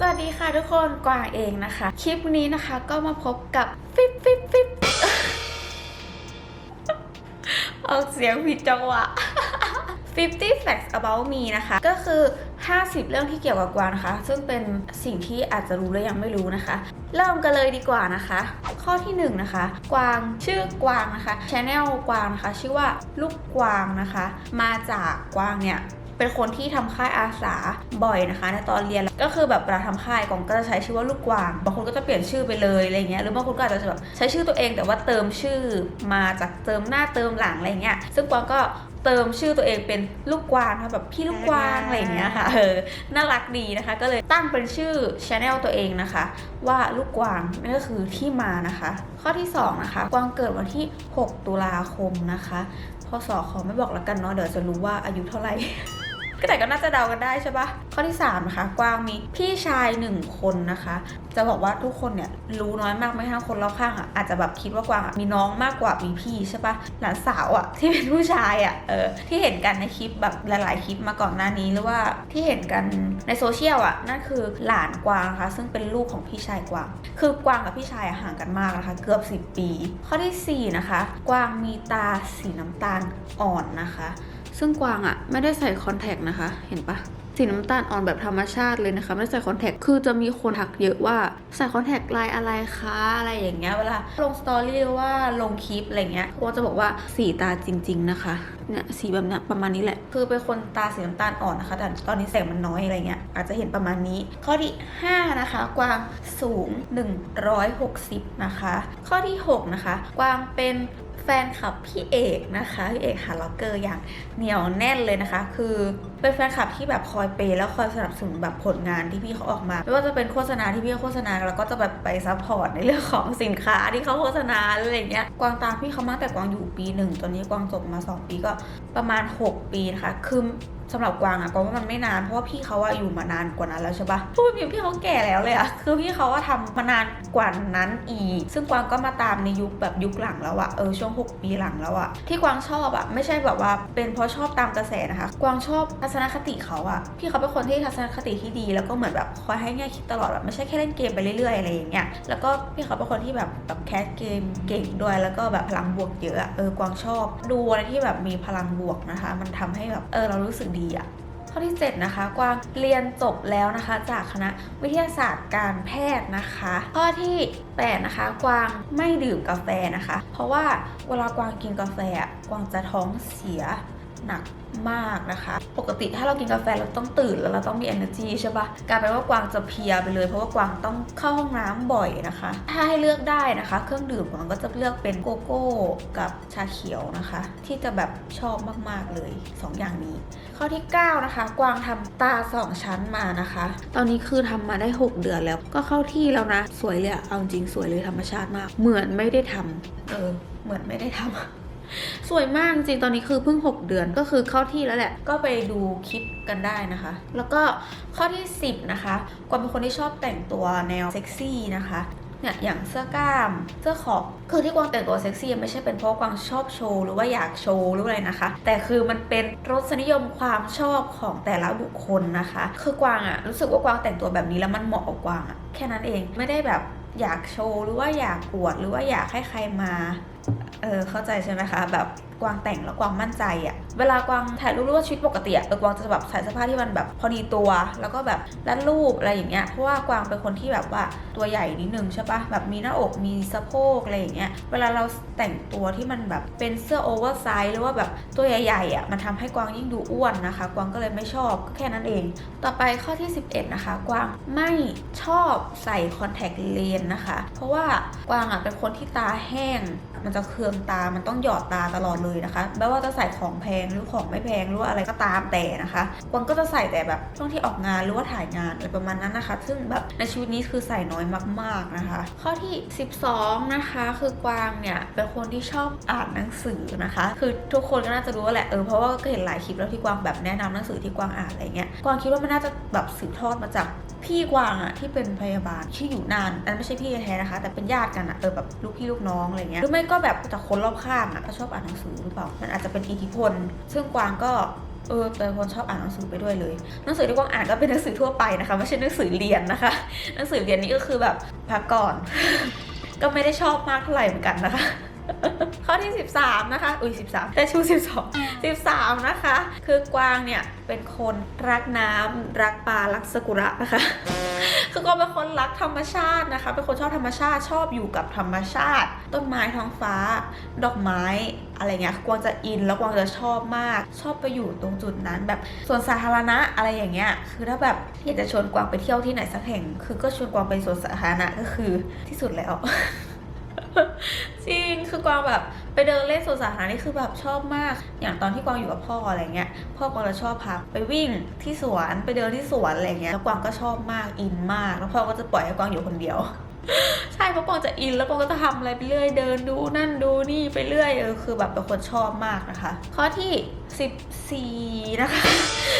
สวัสดีค่ะทุกคนกวางเองนะคะ คลิปนี้นะคะก็มาพบกับฟิปฟิปฟิปออกเสียงผิดจังหวะ50 facts about me นะคะ ก็คือ 50 เรื่องที่เกี่ยวกับกวางนะคะ ซึ่งเป็นสิ่งที่อาจจะรู้และยังไม่รู้นะคะ เริ่มกันเลยดีกว่านะคะ ข้อที่หนึ่งนะคะ กวางชื่อกวางนะคะชแนลกวางนะคะ ชื่อว่าลูกกวางนะคะ มาจากกวางเนี่ย เป็นคนที่ทำค่ายอาสาบ่อยนะคะ ในตอนเรียนก็คือแบบเวลาทำค่ายกองก็จะใช้ชื่อว่าลูกกวางบางคนก็จะเปลี่ยนชื่อไปเลยอะไรเงี้ยหรือบางคนก็อาจจะแบบใช้ชื่อตัวเองแต่ว่าเติมชื่อมาจากเติมหน้าเติมหลังอะไรเงี้ยซึ่งกวางก็เติมชื่อตัวเองเป็นลูกกวางค่ะแบบพี่ลูกกวางอะไรอย่างเงี้ยค่ะเออน่ารักดีนะคะ ก็เลยตั้งเป็นชื่อช anel ตัวเองนะคะ ว่าลูกกวางนั่นก็คือที่มานะคะ ข้อที่สองนะคะกวางเกิดวันที่ 6 ตุลาคมนะคะพศขอไม่บอกแล้วกันเนาะเดี๋ยวจะรู้ว่าอายุเท่าไหร่ ก็แต่ก็น่าจะเดากันได้ใช่ปะข้อที่3นะคะกวางมีพี่ชาย 1 คนนะคะ จะบอกว่าทุกคนเนี่ยรู้น้อยมากไม่ทั้งคนรอบข้างอะอาจจะแบบคิดว่ากวางอะมีน้องมากกว่ามีพี่ใช่ปะหลานสาวอะที่เป็นผู้ชายอะเออที่เห็นกันในคลิปแบบหลาย ๆ คลิปมาก่อนหน้านี้หรือว่าที่เห็นกันในโซเชียลอะนั่นคือหลานกวางนะคะซึ่งเป็นลูกของพี่ชายกวาง คือกวางกับพี่ชายห่างกันมากนะคะ เกือบ 10 ปี ข้อทีสี่4 นะคะ กวางมีตาสีน้ำตาลอ่อนนะคะ ซึ่งกวางอะไม่ได้ใส่คอนแทคนะคะ เห็นปะสีน้ำตาลอ่อนแบบธรรมชาติเลยนะคะ ไม่ได้ใส่คอนแทค คือจะมีคนทักเยอะว่าใส่คอนแทคลายอะไรคะอะไรอย่างเงี้ย เวลาลงสตอรี่ว่าลงคลิปอะไรเงี้ยก็จะบอกว่าสีตาจริง ๆนะคะ เนี่ยสีแบบเนี้ยประมาณนี้แหละ คือเป็นคนตาสีน้ำตาลอ่อนนะคะ แต่ตอนนี้แสงมันน้อยอะไรเงี้ย อาจจะเห็นประมาณนี้ ข้อที่ 5 นะคะ กวางสูง 160 นะคะ ข้อที่ 6 นะคะ กวางเป็น ฟนคลับพี่เอกนะคะพี่เอกฮาร์ล็อกเกอร์อย่างเหนียวแน่นเลยนะคะ คือเป็นแฟนคลับที่แบบคอยเปย์แล้วคอยสนับสนุนแบบผลงานที่พี่เขาออกมาไม่ว่าจะเป็นโฆษณาที่พี่เขาโฆษณาแล้วก็จะแบบไปซัพพอร์ตในเรื่องของสินค้าที่เขาโฆษณาอะไรอย่างเงี้ยกวางตามพี่เขามาแต่กวางอยู่ปีหนึ่งตอนนี้กวางจบมา 2 ปีก็ประมาณ 6 ปีนะคะคือสำหรับกวางอะกวางว่ามันไม่นานเพราะว่าพี่เขาอะอยู่มานานกว่านั้นแล้วใช่ปะพูดแบบพี่เขาแก่แล้วเลยอะคือพี่เขาว่าทำมานานกว่านั้นอีก ซึ่งกวางก็มาตามในยุคแบบยุคหลังแล้วอะเออช่วง 6 ปีหลังแล้วอะที่กวางชอบอะไม่ใช่แบบว่าเป็นเพราะชอบตามกระแสนะคะ กวางชอบทัศนคติเขาอะพี่เขาเป็นคนที่ทัศนคติที่ดี แล้วก็เหมือนแบบคอยให้แง่คิดตลอดแบบไม่ใช่แค่เล่นเกมไปเรื่อยๆอะไรอย่างเงี้ยแล้วก็พี่เขาเป็นคนที่แบบแบบแคสเกมเก่งด้วย แล้วก็แบบพลังบวกเยอะอะเออกวางชอบ ดูอะไรที่แบบมีพลังบวกนะคะ มันทำให้แบบเออเรารู้สึกดีอะข้อที่ 7 นะคะ กวางเรียนจบแล้วนะคะ จากคณะวิทยาศาสตร์การแพทย์นะคะ ข้อที่8นะคะ กวางไม่ดื่มกาแฟนะคะ เพราะว่าเวลากวางกินกาแฟอะกวางจะท้องเสีย หนักมากนะคะ ปกติถ้าเรากินกาแฟเราต้องตื่นแล้วเราต้องมี energy ใช่ปะกลายเป็นว่ากวางจะเพียไปเลย เพราะว่ากวางต้องเข้าห้องน้ำบ่อยนะคะ ถ้าให้เลือกได้นะคะ เครื่องดื่มกวางก็จะเลือกเป็นโกโก้กับชาเขียวนะคะ ที่จะแบบชอบมากๆเลย 2ออย่างนี้ ข้อที่ 9 นะคะ กวางทำตา 2 ชั้นมานะคะ ตอนนี้คือทำมาได้ 6 เดือนแล้วก็เข้าที่แล้วนะ สวยเลยเอาจริงสวยเลยธรรมชาติมาก เหมือนไม่ได้ทำเออ เหมือนไม่ได้ทำ สวยมากจริงตอนนี้คือเพิ่ง 6 เดือนก็คือเข้าที่แล้วแหละ ก็ไปดูคลิปกันได้นะคะ แล้วก็ข้อที่ 10 นะคะกวางเป็นคนที่ชอบแต่งตัวแนวเซ็กซี่นะคะเนี่ยอย่างเสื้อกล้ามเสื้อขอบคือที่กวางแต่งตัวเซ็กซี่ไม่ใช่เป็นเพราะกวางชอบโชว์หรือว่าอยากโชว์หรืออะไรนะคะ แต่คือมันเป็นรสนิยมความชอบของแต่ละบุคคลนะคะ คือกวางอะรู้สึกว่ากวางแต่งตัวแบบนี้แล้วมันเหมาะกับกวางอะแค่นั้นเองไม่ได้แบบอยากโชว์หรือว่าอยากอวดหรือว่าอยากให้ใครมา เออเข้าใจใช่ไหมคะ แบบกวางแต่งแล้วกวางมั่นใจอะเวลากวางถ่ายรูปรือว่าชีวิตปกติอะเออกวางจะแบบใส่เสื้อผ้าที่มันแบบพอดีตัว แล้วก็แบบรัดรูปอะไรอย่างเงี้ยเพราะว่ากวางเป็นคนที่แบบว่าตัวใหญ่นิดนึงใช่ปะแบบมีหน้าอกมีสะโพกอะไรอย่างเงี้ยเวลาเราแต่งตัวที่มันแบบเป็นเสื้อโอเวอร์ไซส์หรือว่าแบบตัวใหญ่ๆอะมันทำให้กวางยิ่งดูอ้วนนะคะ กวางก็เลยไม่ชอบก็แค่นั้นเอง ต่อไปข้อที่ 11 นะคะ กวางไม่ชอบใส่คอนแทคเลนส์นะคะ เพราะว่ากวางอะเป็นคนที่ตาแห้งมันจะเคืองตา มันต้องหยอดตาตลอดเลยนะคะ ไม่ว่าจะใส่ของแพงหรือของไม่แพงหรือว่าอะไรก็ตามแต่นะคะกวางก็จะใส่แต่แบบช่วงที่ออกงานหรือว่าถ่ายงานอะไรประมาณนั้นนะคะ ซึ่งแบบในชีวิตนี้คือใส่น้อยมาก ๆนะคะ ข้อที่ 12 นะคะ คือกวางเนี่ยเป็นคนที่ชอบอ่านหนังสือนะคะ คือทุกคนก็น่าจะรู้แหละเออเพราะว่าก็เห็นหลายคลิปแล้วที่กวางแบบแนะนำหนังสือที่กวางอ่านอะไรเงี้ยกวางคิดว่ามันน่าจะแบบสืบทอดมาจาก พี่กวางอะที่เป็นพยาบาลที่อยู่นานอันไม่ใช่พี่แท้นะคะ แต่เป็นญาติกันอะเออแบบลูกพี่ลูกน้องอะไรเงี้ยหรือไม่ก็แบบจากคนรอบข้างอะเขาชอบอ่านหนังสือหรือเปล่ามันอาจจะเป็นอิทธิพล ซึ่งกวางก็เออเป็นคนชอบอ่านหนังสือไปด้วยเลย หนังสือที่กวางอ่านก็เป็นหนังสือทั่วไปนะคะ ไม่ใช่หนังสือเรียนนะคะ หนังสือเรียนนี้ก็คือแบบพักก่อน ก็ไม่ได้ชอบมากเท่าไหร่เหมือนกันนะคะ ข้อที่ 13 นะคะ อุ้ย 13 แต่ชู 12 13 นะคะ คือกวางเนี่ย เป็นคนรักน้ำรักปลารักสกุระนะคะ คือกวางเป็นคนรักธรรมชาตินะคะ เป็นคนชอบธรรมชาติชอบอยู่กับธรรมชาติ ต้นไม้ท้องฟ้า ดอกไม้อะไรเงี้ยกวางจะอินแล้วกวางจะชอบมาก ชอบไปอยู่ตรงจุดนั้น แบบสวนสาธารณะอะไรอย่างเงี้ยคือถ้าแบบอยากจะชวนกวางไปเที่ยวที่ไหนสักแห่ง คือก็ชวนกวางไปสวนสาธารณะก็คือที่สุดแล้ว จริงคือกวางแบบไปเดินเล่นสวนสาธารณะนี่คือแบบชอบมาก อย่างตอนที่กวางอยู่กับพ่ออะไรเงี้ย พ่อกวางจะชอบพาไปวิ่งที่สวนไปเดินที่สวนอะไรเงี้ยแล้วกวางก็ชอบมากอินมาก แล้วพ่อก็จะปล่อยให้กวางอยู่คนเดียว ใช่เพราะกวางจะอินแล้วกวางก็จะทำอะไรไปเรื่อยเดินดูนั่นดูนี่ไปเรื่อยเออคือแบบเป็นคนชอบมากนะคะ ข้อที่ 14 นะคะ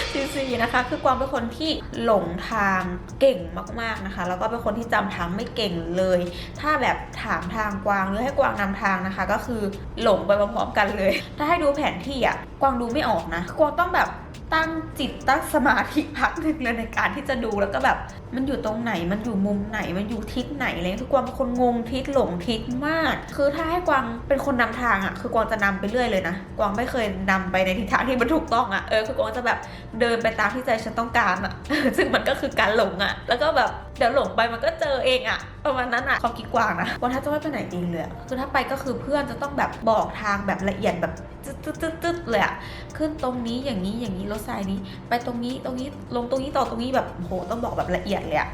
14 นะคะ คือกวางเป็นคนที่หลงทางเก่งมากๆนะคะ แล้วก็เป็นคนที่จำทางไม่เก่งเลย ถ้าแบบถามทางกวางหรือให้กวางนำทางนะคะ ก็คือหลงไปพร้อมๆกันเลย ถ้าให้ดูแผนที่อะกวางดูไม่ออกนะ กวางต้องแบบ ตั้งจิตตั้งสมาธิพักหนึ่งเลยในการที่จะดูแล้วก็แบบ มันอยู่ตรงไหนมันอยู่มุมไหนมันอยู่ทิศไหนอะไรเลยคือกวางเป็นคนงงทิศหลงทิศมาก คือถ้าให้กวางเป็นคนนำทางอะคือกวางจะนำไปเรื่อยเลยนะกวางไม่เคยนำไปในทิศทางที่มันถูกต้องอะเออคือกวางจะแบบเดินไปตามที่ใจฉันต้องการอะซึ่งมันก็คือการหลงอะ แล้วก็แบบเดี๋ยวหลงไปมันก็เจอเองอะ ประมาณนั้นอะความคิดกวางนะวันท้าจะไม่ไปไหนจริงเลยคือถ้าไปก็คือเพื่อนจะต้องแบบบอกทางแบบละเอียดแบบตึ๊ดตึ๊ดตึ๊ดเลยอะขึ้นตรงนี้อย่างนี้อย่างนี้รถไซนี้ ไปตรงนี้ตรงนี้ลงตรงนี้ต่อตรงนี้แบบโหต้องบอกแบบละเอียดเลยอะ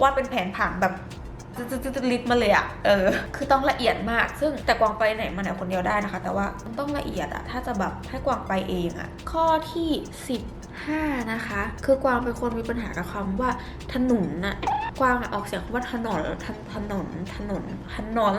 ว่าดเป็นแผนผังแบบ ลิสต์มาเลยอะเออ คือต้องละเอียดมาก ซึ่งแต่กวางไปไหนมาไหนคนเดียวได้นะคะ แต่ว่ามันต้องละเอียดอะถ้าจะแบบให้กวางไปเองอะข้อที่ 15 นะคะ คือกวางเป็นคนมีปัญหากับคำว่าถนนน่ะกวางออกเสียงว่าถนนถนนถนนถนน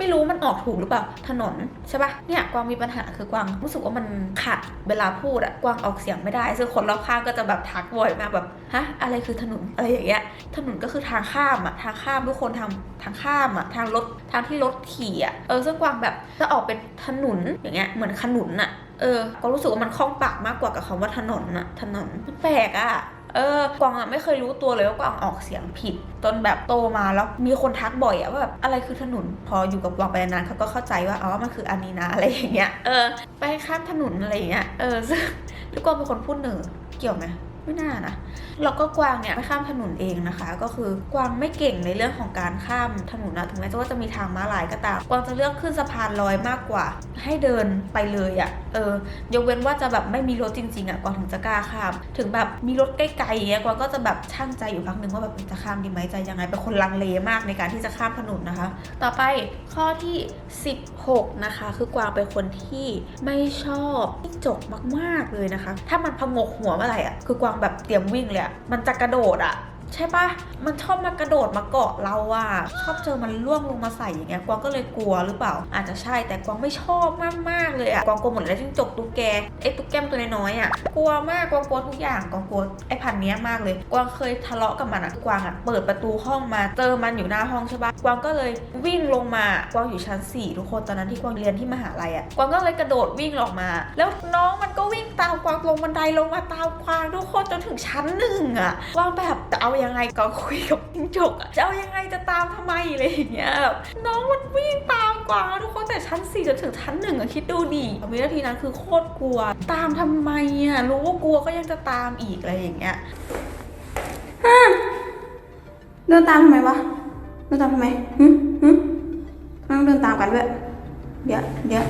ไม่รู้มันออกถูกหรือเปล่าถนนใช่ปะเนี่ยกวางมีปัญหาคือกวางรู้สึกว่ามันขัดเวลาพูดอะกวางออกเสียงไม่ได้ซึ่งคนรอบข้างก็จะแบบทักบ่อยมากแบบฮะอะไรคือถนนอะไรอย่างเงี้ยถนนก็คือทางข้ามอะทางข้ามทุกคนทางทางข้ามอะทางรถทางที่รถขี่อะเออซึ่งกวางแบบจะออกเป็นถนนอย่างเงี้ยเหมือนขนุนอะเออ ก็รู้สึกว่ามันคล่องปากมากกว่ากับคำว่าถนนอะถนนมันแปลกอะ เออกวางอะไม่เคยรู้ตัวเลยว่ากวางออกเสียงผิด จนแบบโตมาแล้วมีคนทักบ่อยอะว่าแบบอะไรคือถนนพออยู่กับกวางไปนานเขาก็เข้าใจว่าอ๋อมันคืออันนี้นะอะไรอย่างเงี้ยเออ ไปข้ามถนนอะไรอย่างเงี้ยเออซึ่งทุกคนเป็นคนพูดเหนือเกี่ยวไหม ไม่น่านะแล้วก็กวางเนี่ยไม่ข้ามถนนเองนะคะ ก็คือกวางไม่เก่งในเรื่องของการข้ามถนนนะถึงแม้จะว่าจะมีทางม้าลายก็ตามกวางจะเลือกขึ้นสะพานลอยมากกว่า ให้เดินไปเลยอะเออยกเว้นว่าจะแบบไม่มีรถจริงๆอะกวางถึงจะกล้าข้าม ถึงแบบมีรถใกล้ๆอย่างเงี้ยกวางก็จะแบบช่างใจอยู่พักหนึ่งว่าแบบจะข้ามดีไหมจะยังไงเป็นคนลังเลมากในการที่จะข้ามถนนนะคะ ต่อไปข้อที่ 16 นะคะ คือกวางเป็นคนที่ไม่ชอบจิ้งจกมากๆเลยนะคะ ถ้ามันพงกหัวเมื่อไหร่อะคือกวางแบบเตรียมวิ่งเลยอะมันจะกระโดดอะ ใช่ปะมันชอบมากระโดดมาเกาะเราอะชอบเจอมันล่วงลงมาใส่อย่างเงี้ยกวางก็เลยกลัวหรือเปล่า อาจจะใช่แต่กวางไม่ชอบมากๆเลยอะกวางกลัวหมดเลยจิ้งจกตุ๊กแกไอ้ตุ๊กแกมตัวน้อยๆอะกลัวมากกวางกลัวทุกอย่างกวางกลัวไอ้พันธุ์เนี้ยมากเลย กวางเคยทะเลาะกับมันอะกวางอะเปิดประตูห้องมาเจอมันอยู่หน้าห้องใช่ปะกวางก็เลยวิ่งลงมากวางอยู่ชั้น 4 ทุกคนตอนนั้นที่กวางเรียนที่มหาลัยอะกวางก็เลยกระโดดวิ่งออกมา แล้วน้องมันก็วิ่งตามกวางลงบันไดลงมาตามกวางทุกคนจนถึงชั้นหนึ่งอะกวางแบบจะเอายังไงก็คุยกับจิ้งจกอะจะเอายังไงจะตามทำไมอะไรอย่างเงี้ยแบบน้องมันวิ่งตามกวางทุกคนแต่ชั้น4จนถึงชั้นหนึ่งอะคิดดูดิวินาทีนั้นคือโคตรกลัว ตามทำไมอะรู้ว่ากลัวก็ยังจะตามอีกอะไรอย่างเงี้ยเดินตามทำไมวะเดินตามทำไมหึหึทำไมต้องเดินตามกันด้วยเดี๋ยวเดี๋ยว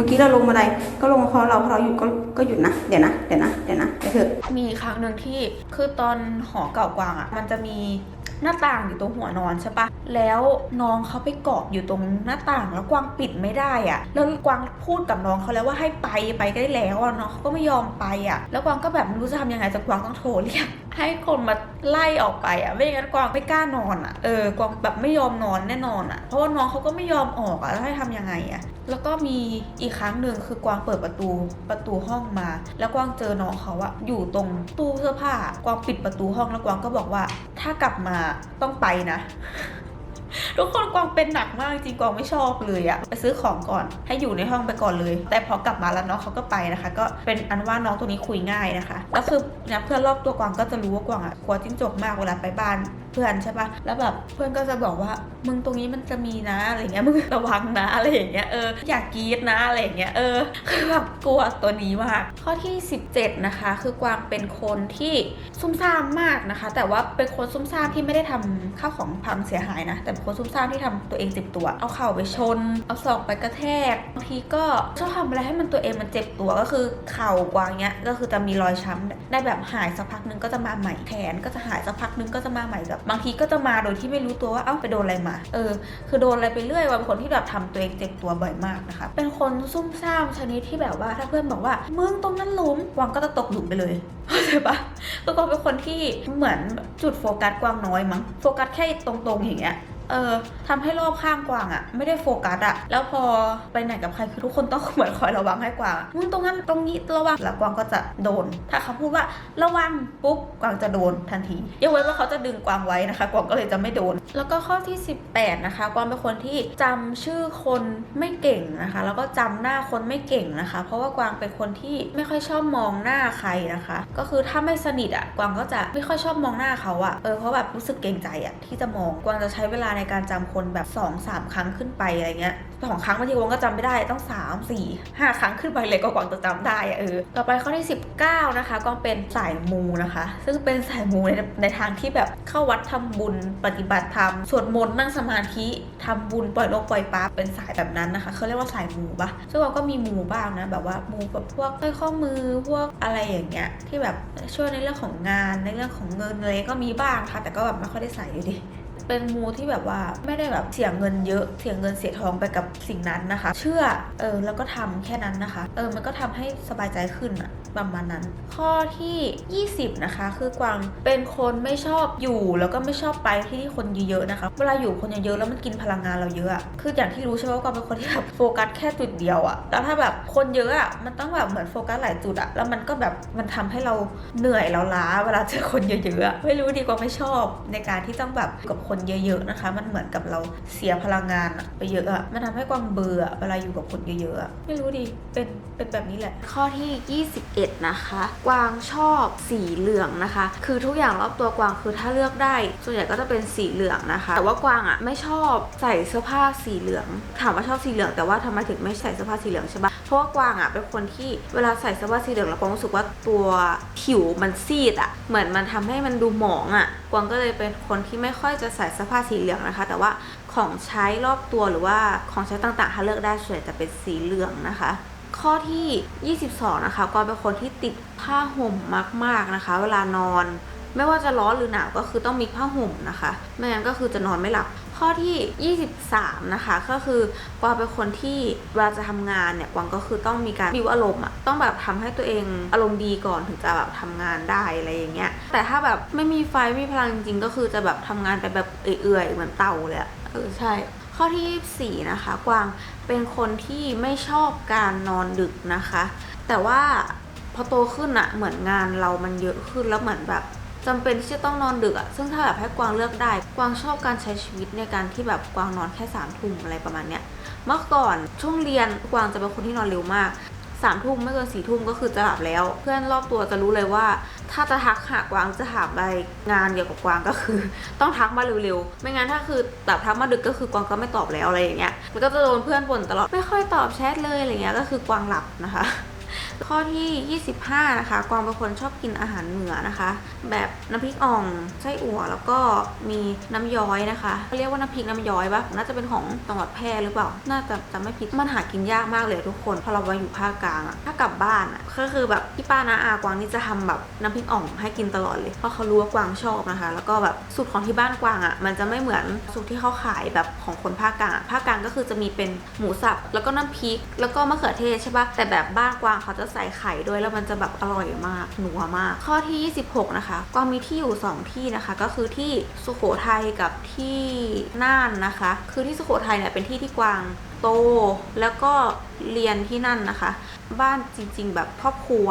มื่อกี้เราลงมาไดก็ลงเพราะเราเพราเราหยุดก็ก็หยุดนะเดี๋ยวนะเดี๋ยวนะเดี๋ยวนะเดี๋ยวเถอะมีครั้งหนึ่งที่คือตอนหอเก่ากวางอะ่ะมันจะมีหน้าต่างอยู่ตรงหัวนอนใช่ปะแล้วน้องเขาไปเกาะอยู่ตรงหน้าต่างแล้วกวางปิดไม่ได้อะ่ะ แล้วกวางพูดกับน้องเขาแล้วว่าให้ไปไปได้แล้วอะน้องเขาก็ไม่ยอมไปอะ่ะ แล้วกวางก็แบบไม่รู้จะทำยังไงจะกวางต้องโทรเรียกให้คนมาไล่ออกไปอะ่ะไม่งั้นกวางไม่กล้านอนอะ่ะเออกวางแบบไม่ยอมนอนแน่นอนอะ่ะเพราะว่าน้องเขาก็ไม่ยอมออกอะ่ะแล้วให้ทำยังไงอะ่ะแล้วก็มีอีกครั้งหนึ่งคือกวางเปิดประตูประตูห้องมา แล้วกวางเจอน้องเขาอะอยู่ตรงตู้เสื้อผ้ากวางปิดประตูห้องแล้วกวางก็บอกว่า ถ้ากลับมาต้องไปนะ ทุกคนกวางเป็นหนักมากจริงกวางไม่ชอบเลยอะไปซื้อของก่อน ให้อยู่ในห้องไปก่อนเลย แต่พอกลับมาแล้วน้องเขาก็ไปนะคะ ก็เป็นอันว่าน้องตัวนี้คุยง่ายนะคะแล้วคือเนี่ยเพื่อนรอบตัวกวางก็จะรู้ว่ากวางอะกลัวจิ้งจกมากเวลาไปบ้าน เพื่อนใช่ปะแล้วแบบเพื่อนก็จะบอกว่ามึงตรงนี้มันจะมีนะอะไรเงี้ยมึงระวังนะอะไรอย่างเงี้ยเอออย่ากรีดนะอะไรอย่างเงี้ยเออคือแบบกลัวตัวนี้มากข้อที่ 17 นะคะ คือกวางเป็นคนที่ซุ่มซ่ามมากนะคะ แต่ว่าเป็นคนซุ่มซ่ามที่ไม่ได้ทำข้าวของพังเสียหายนะ แต่เป็นคนซุ่มซ่ามที่ทำตัวเองเจ็บตัว เอาเข่าไปชน เอาศอกไปกระแทกบางทีก็ชอบทำอะไรให้มันตัวเองมันเจ็บตัวก็คือเข่ากวางเนี้ยก็คือจะมีรอยช้ำได้แบบหายสักพักนึงก็จะมาใหม่แขนก็จะหายสักพักนึงก็จะมาใหม่แบบบางทีก็จะมาโดยที่ไม่รู้ตัวว่าเอ้าไปโดนอะไรมา เออ คือโดนอะไรไปเรื่อยว่าเป็นคนที่แบบทำตัวเองเจ็บตัวบ่อยมากนะคะ เป็นคนซุ่มซ่ามชนิดที่แบบว่าถ้าเพื่อนบอกว่ามึงตรงนั้นหลุมวางก็จะตกหลุมไปเลยเข้าใจปะแล้วก็เป็นคนที่เหมือนจุดโฟกัสกวางน้อยมั้งโฟกัสแค่ตรงๆอย่างเงี้ย เออทำให้รอบข้างกวางอะไม่ได้โฟกัสอะแล้วพอไปไหนกับใครคือทุกคนต้องเหมือนคอยระวังให้กวางมึงตรงนั้นตรงนี้ระวังแล้วกวางก็จะโดน ถ้าเขาพูดว่าระวังปุ๊บกวางจะโดนทันทียกเว้นว่าเขาจะดึงกวางไว้นะคะ กวางก็เลยจะไม่โดน แล้วก็ข้อที่ 18 นะคะ กวางเป็นคนที่จำชื่อคนไม่เก่งนะคะ แล้วก็จำหน้าคนไม่เก่งนะคะ เพราะว่ากวางเป็นคนที่ไม่ค่อยชอบมองหน้าใครนะคะ ก็คือถ้าไม่สนิทอะกวางก็จะไม่ค่อยชอบมองหน้าเขาอะเออเพราะแบบรู้สึกเกรงใจอะที่จะมองกวางจะใช้เวลาในการจำคนแบบ2อสามครั้งขึ้นไปอะไรเงี้ยสองครั้งบางทีกวงก็จำไม่ได้ต้อง3 4 5 ครั้งขึ้นไปเลยก็กวางจะจำได้อะเออต่อไปข้อที่ 19 นะคะกวางเป็นสายมูนะคะ ซึ่งเป็นสายมูในในทางที่แบบเข้าวัดทำบุญปฏิบัติธรรมสวดมนต์นั่งสมาธิทำบุญปล่อยโลกปล่อยปลาเป็นสายแบบนั้นนะคะเขาเรียกว่าสายมูปะซึ่งเราก็มีมูบ้างนะแบบว่ามูแบบพวกสร้อยข้อมือพวกอะไรอย่างเงี้ยที่แบบช่วยในเรื่องของงานในเรื่องของเงินอะไรก็มีบ้างค่ะ แต่ก็แบบไม่ค่อยได้ใส่อยู่ดี เป็นมูที่แบบว่าไม่ได้แบบเสียเงินเยอะเสียเงินเสียทองไปกับสิ่งนั้นนะคะ เชื่อเออแล้วก็ทำแค่นั้นนะคะ เออมันก็ทำให้สบายใจขึ้นอะประมาณนั้น ข้อที่ 20 นะคะ คือกวางเป็นคนไม่ชอบอยู่แล้วก็ไม่ชอบไปที่ที่คนเยอะๆนะคะ เวลาอยู่คนเยอะๆแล้วมันกินพลังงานเราเยอะอะคืออย่างที่รู้ใช่ไหมว่ากวางเป็นคนที่แบบโฟกัสแค่จุดเดียวอะแล้วถ้าแบบคนเยอะอะมันต้องแบบเหมือนโฟกัสหลายจุดอะแล้วมันก็แบบมันทำให้เราเหนื่อยแล้วล้า เวลาเจอคนเยอะๆอะไม่รู้ดีกว่าไม่ชอบในการที่ต้องแบบกับคนเยอะๆนะคะ มันเหมือนกับเราเสียพลังงานไปเยอะอะมันทำให้กวางเบื่อเวลาอยู่กับคนเยอะๆไม่รู้ดิเป็นเป็นแบบนี้แหละ ข้อที่ 21 นะคะ กวางชอบสีเหลืองนะคะ คือทุกอย่างรอบตัวกวางคือถ้าเลือกได้ ส่วนใหญ่ก็จะเป็นสีเหลืองนะคะ แต่ว่ากวางอะไม่ชอบใส่เสื้อผ้าสีเหลือง ถามว่าชอบสีเหลืองแต่ว่าทำไมถึงไม่ใส่เสื้อผ้าสีเหลืองใช่ปะเพราะว่ากวางอะเป็นคนที่เวลาใส่เสื้อผ้าสีเหลืองแล้วกวางรู้สึกว่าตัวผิวมันซีดอะเหมือนมันทำให้มันดูหมองอะกวางก็เลยเป็นคนที่ไม่ค่อยจะใส่เสื้อผ้าสีเหลืองนะคะ แต่ว่าของใช้รอบตัวหรือว่าของใช้ต่างๆ ถ้าเลือกได้ส่วนใหญ่จะเป็นสีเหลืองนะคะ ข้อที่ 22 นะคะก็เป็นคนที่ติดผ้าห่มมาก ๆนะคะ เวลานอน ไม่ว่าจะร้อนหรือหนาวก็คือต้องมีผ้าห่มนะคะ ไม่งั้นก็คือจะนอนไม่หลับ ข้อที่ 23 นะคะ ก็คือกวางเป็นคนที่เวลาจะทำงานเนี่ยกวางก็คือต้องมีการบิวอารมณ์อะต้องแบบทำให้ตัวเองอารมณ์ดีก่อนถึงจะแบบทำงานได้อะไรอย่างเงี้ย แต่ถ้าแบบไม่มีไฟไม่มีพลังจริงๆ ก็คือจะแบบทำงานไปแบบเอื่อยๆ เหมือนเต่าเลยอะเออใช่ข้อที่24นะคะ กวางเป็นคนที่ไม่ชอบการนอนดึกนะคะ แต่ว่าพอโตขึ้นอะเหมือนงานเรามันเยอะขึ้นแล้วเหมือนแบบ จำเป็นที่จะต้องนอนดึกอะซึ่งถ้าแบบให้กวางเลือกได้ กวางชอบการใช้ชีวิตในการที่แบบกวางนอนแค่สามทุ่มอะไรประมาณเนี้ย เมื่อก่อนช่วงเรียนกวางจะเป็นคนที่นอนเร็วมากสามทุ่มไม่เกินสี่ทุ่มก็คือจะหลับแล้ว เพื่อนรอบตัวจะรู้เลยว่า ถ้าจะทักหากวางจะถามอะไรงานเกี่ยวกับกวางก็คือ ต้องทักมาเร็วๆ ไม่งั้นถ้าคือแบบทักมาดึกก็คือกวางก็ไม่ตอบแล้วอะไรอย่างเงี้ยมันก็จะโดนเพื่อนบ่นตลอดไม่ค่อยตอบแชทเลยอะไรเงี้ยก็คือกวางหลับนะคะ ข้อที่ 25 นะคะกวางเป็นคนชอบกินอาหารเหนือนะคะ แบบน้ำพริกอ่องไส้อั่วแล้วก็มีน้ำย้อยนะคะเขาเรียกว่าน้ำพริกน้ำย้อยปะน่าจะเป็นของจังหวัดแพร่หรือเปล่า น่าจะจำไม่ผิดมันหากินยากมากเลยทุกคน พอเราไปอยู่ภาคกลางอะถ้ากลับบ้านอะก็คือแบบพี่ป้านาอากวางนี่จะทำแบบน้ำพริกอ่องให้กินตลอดเลยเพราะเขารู้ว่ากวางชอบนะคะ แล้วก็แบบสูตรของที่บ้านกวางอะมันจะไม่เหมือนสูตรที่เขาขายแบบของคนภาคกลางภาคกลางก็คือจะมีเป็นหมูสับแล้วก็น้ำพริกแล้วก็มะเขือเทศใช่ปะแต่แบบบ้านกวางเขาจะใส่ไข่ด้วยแล้วมันจะแบบอร่อยมากหนัวมาก ข้อที่ 26 นะคะกวางมีที่อยู่ 2 ที่นะคะ ก็คือที่สุโขทัยกับที่น่านนะคะ คือที่สุโขทัยเนี่ยเป็นที่ที่กวางโต แล้วก็เรียนที่นั่นนะคะ บ้านจริง ๆ แบบครอบครัว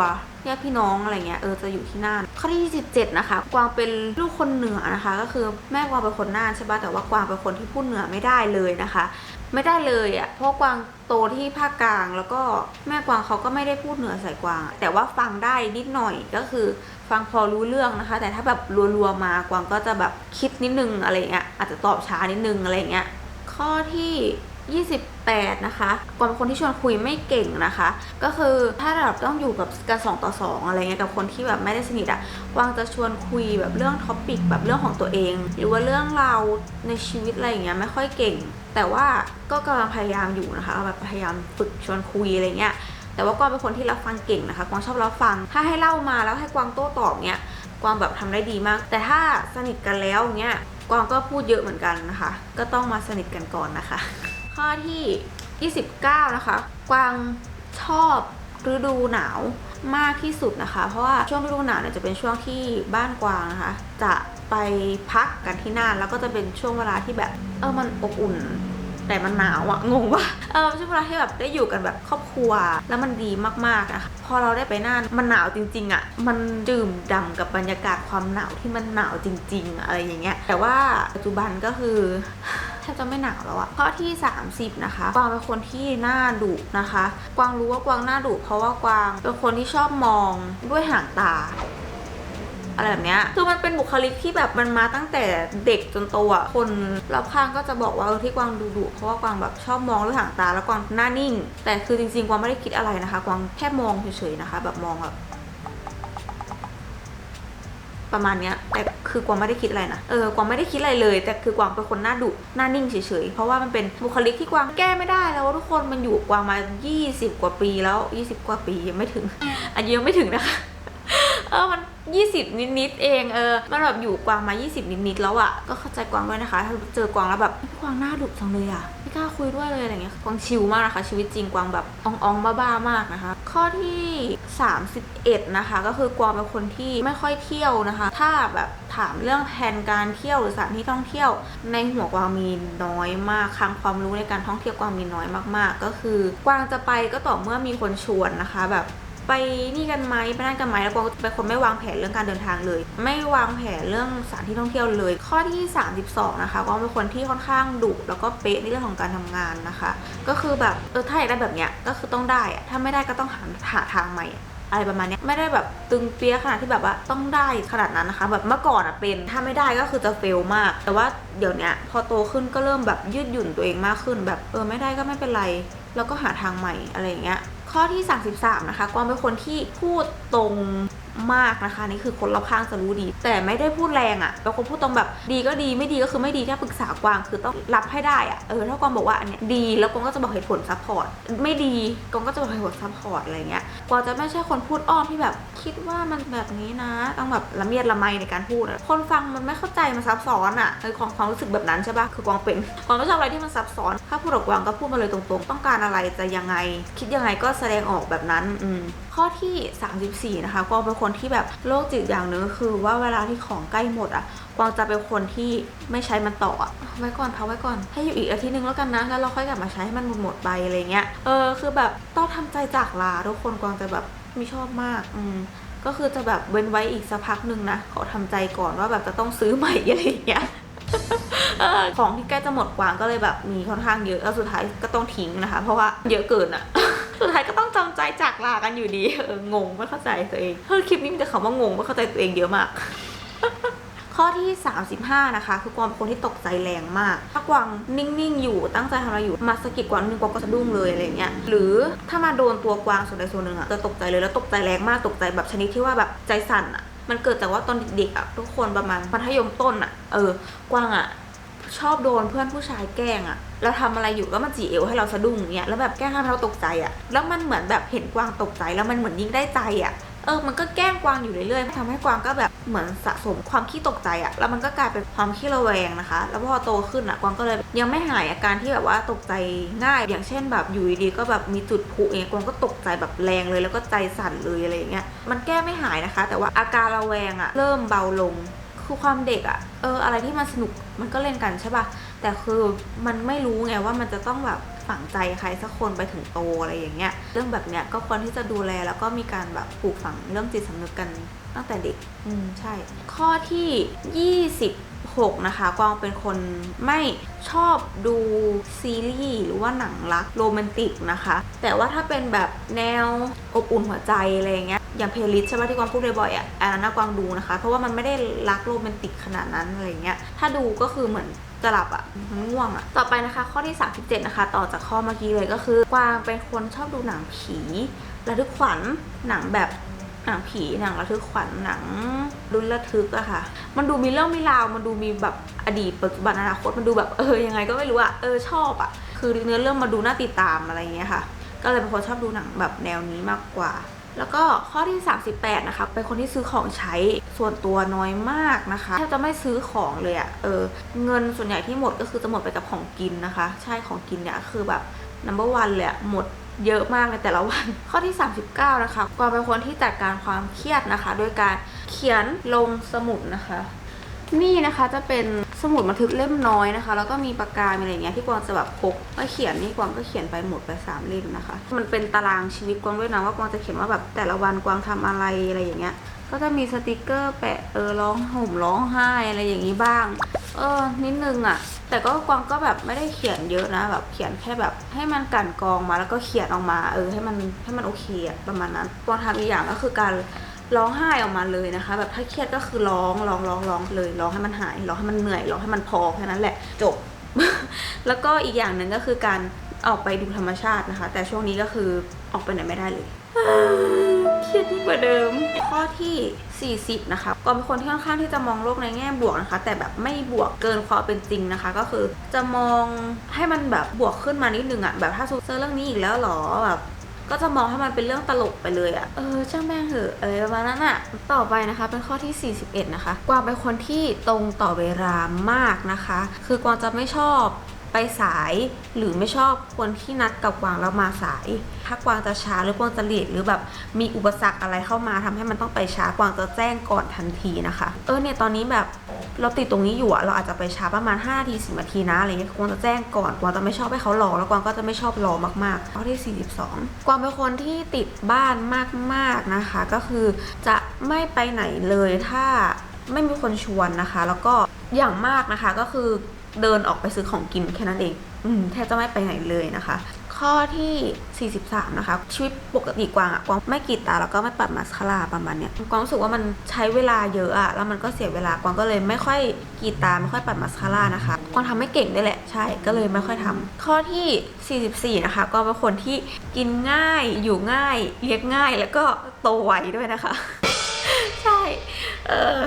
ญาติพี่น้องอะไรเงี้ยเออจะอยู่ที่น่านข้อที่17นะคะ กวางเป็นลูกคนเหนือนะคะ ก็คือแม่กวางเป็นคนน่านใช่ปะแต่ว่ากวางเป็นคนที่พูดเหนือไม่ได้เลยนะคะ ไม่ได้เลยอะ่ะเพราะกวางโตที่ภาคกลาง แล้วก็แม่กวางเขาก็ไม่ได้พูดเหนือใส่กวาง แต่ว่าฟังได้นิดหน่อยก็คือ ฟังพอรู้เรื่องนะคะ แต่ถ้าแบบรัวๆมากวางก็จะแบบคิดนิดนึงอะไรเงี้ยอาจจะตอบช้านิดนึงอะไรเงี้ยข้อที่ 28 นะคะกวางเป็นคนที่ชวนคุยไม่เก่งนะคะ ก็คือถ้าแบบต้องอยู่กับกันสองต่อสองอะไรเงี้ยกับคนที่แบบไม่ได้สนิทอะกวางจะชวนคุยแบบเรื่องท็อปิกแบบเรื่องของตัวเอง หรือว่าเรื่องเราในชีวิตอะไรอย่างเงี้ยไม่ค่อยเก่ง แต่ว่าก็กำลังพยายามอยู่นะคะแบบพยายามฝึกชวนคุยอะไรเงี้ยแต่ว่ากวางเป็นคนที่รับฟังเก่งนะคะกวางชอบรับฟัง ถ้าให้เล่ามาแล้วให้กวางโต้ตอบเนี้ยกวางแบบทำได้ดีมาก แต่ถ้าสนิทกันแล้วเนี้ยกวางก็พูดเยอะเหมือนกันนะคะ ก็ต้องมาสนิทกันก่อนนะคะ ข้อที่ 29 นะคะ กวางชอบฤดูหนาวมากที่สุดนะคะ เพราะว่าช่วงฤดูหนาวเนี่ยจะเป็นช่วงที่บ้านกวางนะคะ จะไปพักกันที่น่านแล้วก็จะเป็นช่วงเวลาที่แบบเออมันอบอุ่น แต่มันหนาวอะงงปะเออช่วงเวลาที่แบบได้อยู่กันแบบครอบครัวแล้วมันดีมากๆนะคะพอเราได้ไปน่านมันหนาวจริง ๆอะมันดื่มด่ำกับบรรยากาศความหนาวที่มันหนาวจริง ๆ อะไรอย่างเงี้ยแต่ว่าปัจจุบันก็คือ บจะไม่หนาวแล้วอะข้อที่ 30 นะคะ กวางเป็นคนที่หน้าดุนะคะ กวางรู้ว่ากวางหน้าดุเพราะว่ากวางเป็นคนที่ชอบมองด้วยหางตาอะไรแบบเนี้ย คือมันเป็นบุคลิกที่แบบมันมาตั้งแต่เด็กจนโตอะ คนรอบข้างก็จะบอกว่าเออที่กวางดูดุเพราะว่ากวางแบบชอบมองด้วยหางตาแล้วกวางหน้านิ่ง แต่คือจริงๆกวางไม่ได้คิดอะไรนะคะ กวางแค่มองเฉยๆนะคะ แบบมองแบบ ประมาณเนี้ยแต่คือกวางไม่ได้คิดอะไรนะเออกวางไม่ได้คิดอะไรเลย แต่คือกวางเป็นคนหน้าดุหน้านิ่งเฉยๆเพราะว่ามันเป็นบุคลิกที่กวางแก้ไม่ได้แล้วทุกคนมันอยู่กวางมา 20 กว่าปีแล้ว 20 กว่าปียังไม่ถึงอายุยังไม่ถึงนะคะเออมัน20 นิดๆเองเออ มันแบบอยู่กวางมา 20 นิดๆแล้วอะก็เข้าใจกวางด้วยนะคะ ถ้าเจอกวางแล้วแบบกวางหน้าดุจังเลยอะ ไม่กล้าคุยด้วยเลยอะไรเงี้ย กวางชิลมากนะคะ ชีวิตจริงกวางแบบอ่องๆบ้าๆมากนะคะ ข้อที่ 31 นะคะ ก็คือกวางเป็นคนที่ไม่ค่อยเที่ยวนะคะ ถ้าแบบถามเรื่องแผนการเที่ยวหรือสถานที่ท่องเที่ยว ในหัวกวางมีน้อยมากคลังความรู้ในการท่องเที่ยวกวางมีน้อยมากๆ ก็คือกวางจะไปก็ต่อเมื่อมีคนชวนนะคะ แบบ ไปนี่กันไหมไปนั่นกันไหมแล้วกวางเป็นคนไม่วางแผนเรื่องการเดินทางเลย ไม่วางแผนเรื่องสถานที่ท่องเที่ยวเลย ข้อที่ 32 นะคะกวางเป็นคนที่ค่อนข้างดุแล้วก็เป๊ะในเรื่องของการทำงานนะคะ ก็คือแบบเออถ้าอยากได้แบบเนี้ยก็คือต้องได้ถ้าไม่ได้ก็ต้องหาหาทางใหม่อะไรประมาณนี้ไม่ได้แบบตึงเปี้ยขนาดที่แบบว่าต้องได้ขนาดนั้นนะคะ แบบเมื่อก่อนอะเป็นถ้าไม่ได้ก็คือจะเฟลมาก แต่ว่าเดี๋ยวนี้พอโตขึ้นก็เริ่มแบบยืดหยุ่นตัวเองมากขึ้น แบบเออไม่ได้ก็ไม่เป็นไร แล้วก็หาทางใหม่อะไรอย่างเงี้ย ข้อที่ 33 นะคะกวางเป็นคนที่พูดตรง มากนะคะนี่คือคนรอบข้างจะรู้ดี แต่ไม่ได้พูดแรงอะ่ะเป็นคนพูดตรงแบบดีก็ดีไม่ดีก็คือไม่ดีถ้าปรึกษากวางคือต้องรับให้ได้อะ่ะเออถ้ากวางบอกว่าอันเนี้ยดีแล้วกวางก็จะบอกเหตุผลซัพพอร์ตไม่ดีกวางก็จะบอกเหตุผลซัพพอร์ตอะไรเงี้ยกวางจะไม่ใช่คนพูดอ้อมที่แบบคิดว่ามันแบบนี้นะ ต้องแบบละเมียดละไมในการพูดคนฟังมันไม่เข้าใจมันซับซ้อนอะ่ะเออความความรู้สึกแบบนั้นใช่ปะคือกวางเป็นกวางไม่ชอบอะไรที่มันซับซ้อน ถ้าพูดกับกวางก็พูดมาเลยตรงๆ ต้องการอะไรจะยังไง คิดยังไงก็แสดงออกแบบนั้นอืม ข้อที่ 34 นะคะกวางเป็นคนที่แบบโรคจิตอย่างหนึงก็คือว่าเวลาที่ของใกล้หมดอะกวางจะเป็นคนที่ไม่ใช้มันต่ออะไว้ก่อนพักไว้ก่อนให้อยู่อีกอาทิตย์หนึงแล้วกันนะ แล้วเราค่อยกลับมาใช้ให้มันหมดหมดๆไปอะไรเงี้ยเออคือแบบต้องทำใจจากลาทุกคนกวางจะแบบไม่ชอบมากอืมก็คือจะแบบเว้นไว้อีกสักพักหนึ่งนะขอทำใจก่อนว่าแบบจะต้องซื้อใหม่อะไรอย่างเงี้ยเออของที่ใกล้จะหมดกวางก็เลยแบบมีค่อนข้างเยอะแล้วสุดท้ายก็ต้องทิ้งนะคะ เพราะว่าเยอะเกินอะ สุดท้ายก็ต้องจำใจจากลากันอยู่ดีเอองงไม่เข้าใจตัวเองเฮ้ยคลิปนี้มีแต่คำว่างงไม่เข้าใจตัวเองเยอะมาก ข้อที่ 35 นะคะ คือกวางเป็นคนที่ตกใจแรงมาก ถ้ากวางนิ่งๆอยู่ตั้งใจทำอะไรอยู่มาสะกิดกวางนิดนึงกวางก็สะดุ้งเลยอะไรเงี้ยหรือถ้ามาโดนตัวกวางส่วนใดส่วนหนึ่งอะจะตกใจเลยแล้วตกใจแรงมากตกใจแบบชนิดที่ว่าแบบใจสั่นอะมันเกิดจากว่าตอนเด็กๆอะทุกคนประมาณมัธยมต้นอะเออกวางอะ ชอบโดนเพื่อนผู้ชายแกล้งอะเราทำอะไรอยู่แล้วมันจีเอวให้เราสะดุ้งเงี้ยแล้วแบบแกล้งให้เราตกใจอะแล้วมันเหมือนแบบเห็นกวางตกใจแล้วมันเหมือนยิ่งได้ใจอะเออ มันก็แกล้งกวางอยู่เรื่อยๆทำให้กวางก็แบบเหมือนสะสมความขี้ตกใจอะแล้วมันก็กลายเป็นความขี้ระแวงนะคะ แล้วพอโตขึ้นอะกวางก็เลยยังไม่หายอาการที่แบบว่าตกใจง่าย อย่างเช่นแบบอยู่ดีๆก็แบบมีจุดพลุเองกวางก็ตกใจแบบแรงเลยแล้วก็ใจสั่นเลยอะไรอย่างเงี้ย มันแก้ไม่หายนะคะ แต่ว่าอาการระแวงอะเริ่มเบาลง คือความเด็กอะเออ อะไรที่มันสนุกมันก็เล่นกันใช่ปะแต่คือมันไม่รู้ไงว่ามันจะต้องแบบฝังใจใครสักคนไปถึงโตอะไรอย่างเงี้ย เรื่องแบบเนี้ยก็ควรที่จะดูแลแล้วก็มีการแบบปลูกฝังเรื่องจิตสำนึกกันตั้งแต่เด็ก อืม ใช่ ข้อที่ 26 นะคะ กวางเป็นคนไม่ชอบดูซีรีส์หรือว่าหนังรักโรแมนติกนะคะ แต่ว่าถ้าเป็นแบบแนวอบอุ่นหัวใจอะไรอย่างเงี้ย อย่างเพลย์ลิสใช่ไหมที่กวางพูดบ่อยๆอะอันนั้นนะกวางดูนะคะ เพราะว่ามันไม่ได้รักโรแมนติกขนาดนั้นอะไรเงี้ยถ้าดูก็คือเหมือนจะหลับอะมันง่วงอะ ต่อไปนะคะ ข้อที่ 37 นะคะ ต่อจากข้อเมื่อกี้เลยก็คือกวางเป็นคนชอบดูหนังผีระทึกขวัญหนังแบบหนังผีหนังระทึกขวัญหนังรุนระทึกอะค่ะ มันดูมีเรื่องมีราว มันดูมีแบบอดีตปัจจุบันอนาคตมันดูแบบเออยังไงก็ไม่รู้อะเออชอบอะคือเนื้อเรื่องมาดูน่าติดตามอะไรเงี้ยค่ะ ก็เลยเป็นคนชอบดูหนังแบบแนวนี้มากกว่า แล้วก็ข้อที่ 38 นะคะ เป็นคนที่ซื้อของใช้ส่วนตัวน้อยมากนะคะแทบจะไม่ซื้อของเลยอะเออ เงินส่วนใหญ่ที่หมดก็คือจะหมดไปกับของกินนะคะ ใช่ของกินเนี่ยคือแบบ number one เลยหมดเยอะมากในแต่ละวัน ข้อที่ 39 นะคะกวางเป็นคนที่จัดการความเครียดนะคะ โดยการเขียนลงสมุดนะคะ นี่นะคะจะเป็น สมุดบันทึกเล่มน้อยนะคะ แล้วก็มีปากกามีอะไรเงี้ยที่กวางจะแบบพกมาเขียนนี่กวางก็เขียนไปหมดไปสามเล่มนะคะ มันเป็นตารางชีวิตกวางด้วยนะว่ากวางจะเขียนว่าแบบแต่ละวันกวางทำอะไรอะไรอย่างเงี้ย ก็จะมีสติกเกอร์แปะเออร้องห่มร้องไห้อะไรอย่างนี้บ้าง เออนิดนึงอะ่ะ แต่ก็กวางก็แบบไม่ได้เขียนเยอะนะแบบเขียนแค่แบบให้มันกันกองมาแล้วก็เขียนออกมา เออให้มันให้มันโอเคอะประมาณนั้นกวางทำอีกอย่างก็คือการ ร้องไห้ออกมาเลยนะคะ แบบถ้าเครียดก็คือร้องร้องร้องร้องเลยร้องให้มันหายร้องให้มันเหนื่อยร้องให้มันพอแค่นั้นแหละจบ แล้วก็อีกอย่างหนึ่งก็คือการออกไปดูธรรมชาตินะคะ แต่ช่วงนี้ก็คือออกไปไหนไม่ได้เลยเครียดยิ่งกว่าเดิม ข้อที่ 40 นะคะกวางเป็นคนที่ค่อนข้างที่จะมองโลกในแง่บวกนะคะ แต่แบบไม่บวกเกินความเป็นจริงนะคะ ก็คือจะมองให้มันแบบบวกขึ้นมานิดนึงอะแบบถ้าซูเซอร์เรื่องนี้อีกแล้วหรอแบบ ก็จะมองให้มันเป็นเรื่องตลกไปเลยอะเออช่างแม่งเหอะอะไรประมาณนั้นอะต่อไปนะคะเป็นข้อที่ 41 นะคะ กวางเป็นคนที่ตรงต่อเวลามากนะคะ คือกวางจะไม่ชอบ ไปสายหรือไม่ชอบคนที่นัดกับกวางแล้วมาสาย ถ้ากวางจะช้าหรือกวางจะเลทหรือแบบมีอุปสรรคอะไรเข้ามาทำให้มันต้องไปช้ากวางจะแจ้งก่อนทันทีนะคะ เออเนี่ยตอนนี้แบบเราติดตรงนี้อยู่อะเราอาจจะไปช้าประมาณ5นาที10นาทีนะอะไรเงี้ยกวางจะแจ้งก่อนกวางจะไม่ชอบให้เขารอแล้วกวางก็จะไม่ชอบรอมากๆข้อที่ 42 กวางเป็นคนที่ติดบ้านมากๆนะคะ ก็คือจะไม่ไปไหนเลยถ้าไม่มีคนชวนนะคะ แล้วก็อย่างมากนะคะก็คือ เดินออกไปซื้อของกินแค่นั้นเองอืมแทบจะไม่ไปไหนเลยนะคะ ข้อที่ 43 นะคะ ชีวิตปกติกวางอะกวางไม่กรีดตาแล้วก็ไม่ปัดมาสคาร่าประมาณเนี้ยกวางรู้สึกว่ามันใช้เวลาเยอะอะแล้วมันก็เสียเวลากวางก็เลยไม่ค่อยกรีดตาไม่ค่อยปัดมาสคาร่านะคะกวางทำไม่เก่งด้วยแหละใช่ก็เลยไม่ค่อยทำข้อที่ 44 นะคะกวางเป็นคนที่กินง่ายอยู่ง่ายเลี้ยงง่ายแล้วก็โตไวด้วยนะคะ ใช่เออ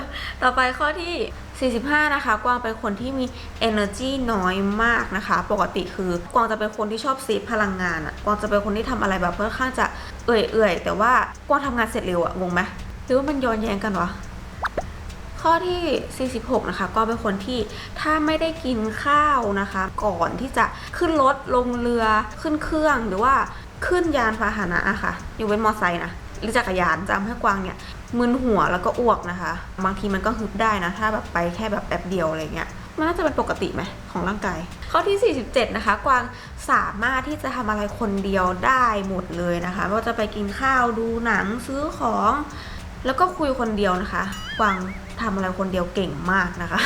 ต่อไปข้อที่ 45 นะคะ กวางเป็นคนที่มี energy น้อยมากนะคะ ปกติคือกวางจะเป็นคนที่ชอบเซฟพลังงานอะกวางจะเป็นคนที่ทำอะไรแบบค่อนข้างจะเอื่อยๆ แต่ว่ากวางทำงานเสร็จเร็วอะงงไหมหรือว่ามันย้อนแย้งกันวะข้อที่ 46 นะคะ ก็เป็นคนที่ถ้าไม่ได้กินข้าวนะคะ ก่อนที่จะขึ้นรถลงเรือขึ้นเครื่องหรือว่าขึ้นยานพาหนะอะค่ะอยู่เป็นมอไซค์นะ หรือจักรยานจะทำให้กวางเนี่ยมึนหัวแล้วก็อ้วกนะคะ บางทีมันก็ฮึบได้นะ ถ้าแบบไปแค่แบบแป๊บเดียวอะไรเงี้ยมันน่าจะเป็นปกติไหมของร่างกาย ข้อที่ 47 นะคะ กวางสามารถที่จะทำอะไรคนเดียวได้หมดเลยนะคะไม่ว่าจะไปกินข้าวดูหนังซื้อของ แล้วก็คุยคนเดียวนะคะ กวางทำอะไรคนเดียวเก่งมากนะคะ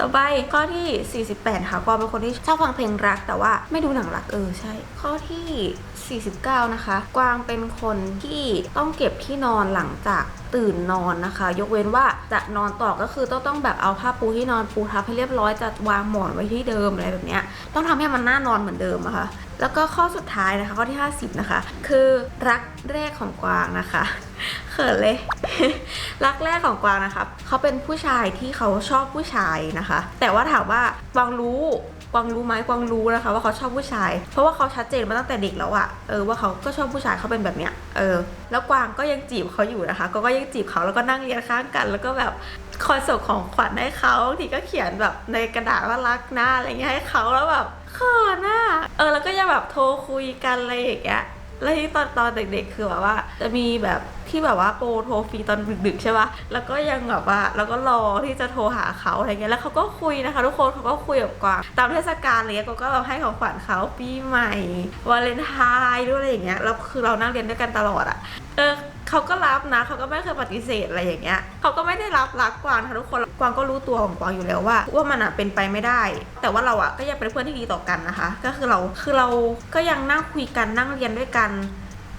ต่อไปข้อที่ 48 ค่ะกวางเป็นคนที่ชอบฟังเพลงรัก แต่ว่าไม่ดูหนังรักเออใช่ ข้อที่ 49 นะคะ กวางเป็นคนที่ต้องเก็บที่นอนหลังจากตื่นนอนนะคะ ยกเว้นว่าจะนอนต่อก็คือต้องต้องแบบเอาผ้าปูที่นอนปูทับให้เรียบร้อยจะวางหมอนไว้ที่เดิมอะไรแบบเนี้ยต้องทำให้มันน่านอนเหมือนเดิมอะค่ะ แล้วก็ข้อสุดท้ายนะคะข้อที่ 50 นะคะ คือรักแรกของกวางนะคะเขินเลย รักแรกของกวางนะคะเขาเป็นผู้ชายที่เขาชอบผู้ชายนะคะ แต่ว่าถามว่ากวางรู้กวางรู้ไหมกวางรู้นะคะ ว่าเขาชอบผู้ชาย เพราะว่าเขาชัดเจนมาตั้งแต่เด็กแล้วอะเออว่าเขาก็ชอบผู้ชายเขาเป็นแบบเนี้ยเออ แล้วกวางก็ยังจีบเขาอยู่นะคะ ก็ก็ยังจีบเขาแล้วก็นั่งเรียนข้างกัน แล้วก็แบบคอยส่งของขวัญให้เขาบางทีก็เขียนแบบในกระดาษว่ารักนะอะไรเงี้ยให้เขาแล้วแบบ เขินอะเออแล้วก็ยังแบบโทรคุยกันอะไรอย่างเงี้ยแล้วที่ตอนตอนเด็กๆคือแบบว่า จะมีแบบที่แบบว่าโปรโทรฟรีตอนดึกๆใช่ปะแล้วก็ยังแบบว่าแล้วก็รอที่จะโทรหาเขาอะไรเงี้ย แล้วเขาก็คุยนะคะ ทุกคนเขาก็คุยกับกวางตามเทศกาลอะไรเงี้ยกวาก็แบบให้ของขวัญเขาปีใหม่วาเลนไทน์ด้วยอะไรอย่างเงี้ย แล้วคือเรานั่งเรียนด้วยกันตลอดอะ เออเขาก็รับนะเขาก็ไม่เคยปฏิเสธอะไรอย่างเงี้ยเขาก็ไม่ได้รับรักกวางค่ะทุกคนกวางก็รู้ตัวของกวางอยู่แล้วว่าว่ามันอะเป็นไปไม่ได้ แต่ว่าเราอะก็ยังเป็นเพื่อนที่ดีต่อกันนะคะ ก็คือเราคือเราก็ยังนั่งคุยกันนั่งเรียนด้วยกัน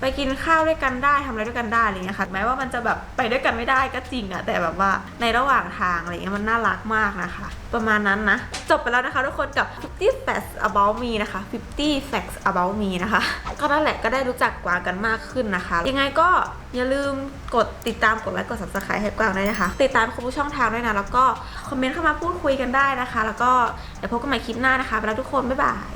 ไปกินข้าวด้วยกันได้ทำอะไรด้วยกันได้อะไรเงี้ยค่ะแม้ว่ามันจะแบบไปด้วยกันไม่ได้ก็จริงอะแต่แบบว่าในระหว่างทางอะไรเงี้ยมันน่ารักมากนะคะ ประมาณนั้นนะ จบไปแล้วนะคะทุกคนกับ 50 facts about me นะคะ 50 facts about me นะคะก็นั่นแหละก็ได้รู้จักกวางกันมากขึ้นนะคะ ยังไงก็อย่าลืมกดติดตามกดไลค์กด subscribe ให้กวางด้วยนะคะ ติดตามครบทุกช่องทางด้วยนะแล้วก็คอมเมนต์เข้ามาพูดคุยกันได้นะคะ แล้วก็เดี๋ยวพบกันใหม่คลิปหน้านะคะไปแล้วทุกคนบ๊ายบาย